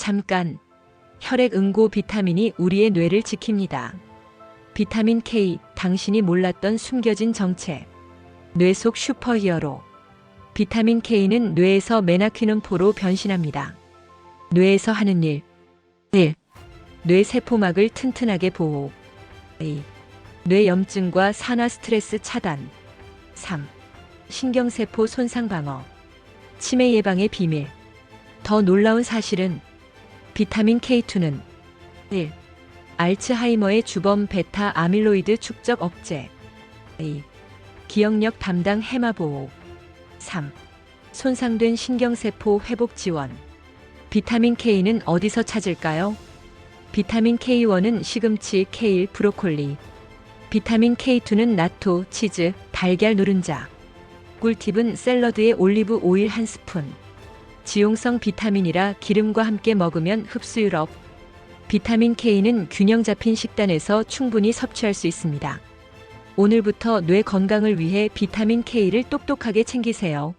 잠깐. 혈액 응고 비타민이 우리의 뇌를 지킵니다. 비타민 K, 당신이 몰랐던 숨겨진 정체. 뇌 속 슈퍼히어로. 비타민 K는 뇌에서 메나퀴눈포로 변신합니다. 뇌에서 하는 일. 1. 뇌 세포막을 튼튼하게 보호. 2. 뇌 염증과 산화 스트레스 차단. 3. 신경세포 손상 방어. 치매 예방의 비밀. 더 놀라운 사실은 비타민 K2는 1. 알츠하이머의 주범 베타 아밀로이드 축적 억제. 2. 기억력 담당 해마 보호. 3. 손상된 신경세포 회복 지원. 비타민 K는 어디서 찾을까요? 비타민 K1은 시금치, 케일, 브로콜리. 비타민 K2는 나토, 치즈, 달걀 노른자. 꿀팁은 샐러드에 올리브 오일 한 스푼. 지용성 비타민이라 기름과 함께 먹으면 흡수율 업. 비타민 K는 균형 잡힌 식단에서 충분히 섭취할 수 있습니다. 오늘부터 뇌 건강을 위해 비타민 K를 똑똑하게 챙기세요.